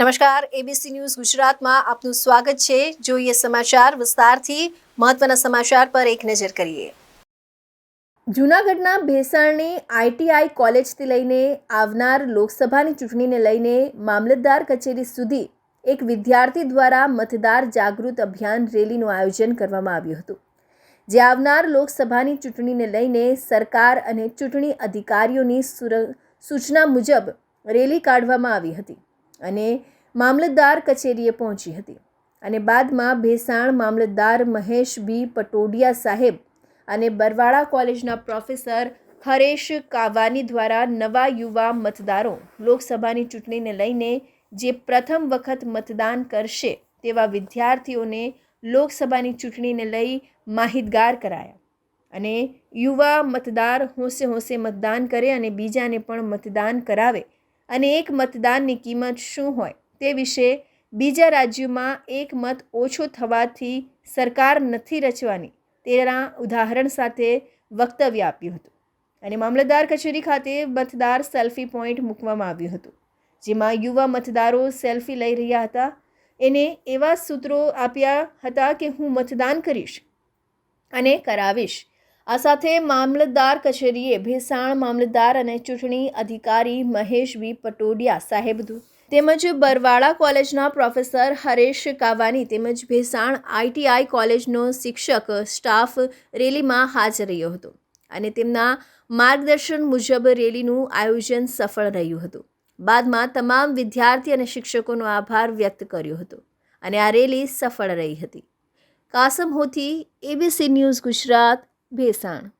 નમસ્કાર ABC news ગુજરાતમાં આપનું સ્વાગત છે. જોઈએ સમાચાર વિસ્તારથી. મહત્વના સમાચાર પર એક નજર કરીએ. જૂનાગઢના ભેસાણની આઈટીઆઈ કોલેજથી લઈને આવનાર લોકસભાની ચૂંટણીને લઈને મામલતદાર કચેરી સુધી એક વિદ્યાર્થી દ્વારા મતદાર જાગૃત અભિયાન રેલીનું આયોજન કરવામાં આવ્યું હતું. જે આવનાર લોકસભાની ચૂંટણીને લઈને સરકાર અને ચૂંટણી અધિકારીઓની સૂચના મુજબ રેલી કાઢવામાં આવી હતી. અને મામલતદાર કચેરીએ પહોંચી હતી. અને બાદમાં ભેસાણ મામલતદાર મહેશ બી. પટોડિયા સાહેબ અને બરવાળા કોલેજના પ્રોફેસર હરેશ કાવાની દ્વારા નવા યુવા મતદારો લોકસભાની ચૂંટણીને લઈને જે પ્રથમ વખત મતદાન કરશે તેવા વિદ્યાર્થીઓને લોકસભાની ચૂંટણીને લઈ માહિતગાર કરાયા. અને યુવા મતદાર હોંશે હોંશે મતદાન કરે અને બીજાને પણ મતદાન કરાવે અને એક મતદાનની કિંમત શું હોય તે વિશે બીજા રાજ્યોમાં એક મત ઓછો થવાથી સરકાર નથી રચવાની તેના ઉદાહરણ સાથે વક્તવ્ય આપ્યું હતું. અને મામલતદાર કચેરી ખાતે મતદાર સેલ્ફી પોઈન્ટ મૂકવામાં આવ્યું હતું, જેમાં યુવા મતદારો સેલ્ફી લઈ રહ્યા હતા. એને એવા સૂત્રો આપ્યા હતા કે હું મતદાન કરીશ અને કરાવીશ. આ સાથે મામલતદાર કચેરીએ ભેસાણ મામલતદાર અને ચૂંટણી અધિકારી મહેશ વી. પટોડિયા સાહેબ તેમજ બરવાળા કોલેજના પ્રોફેસર હરેશ કાવાની તેમજ ભેસાણ આઈટીઆઈ કોલેજનો શિક્ષક સ્ટાફ રેલીમાં હાજર રહ્યો હતો અને તેમના માર્ગદર્શન મુજબ રેલીનું આયોજન સફળ રહ્યું હતું. બાદમાં તમામ વિદ્યાર્થી અને શિક્ષકોનો આભાર વ્યક્ત કર્યો હતો અને આ રેલી સફળ રહી હતી. Kasam Hothi ABC news Gujarat. Bhesan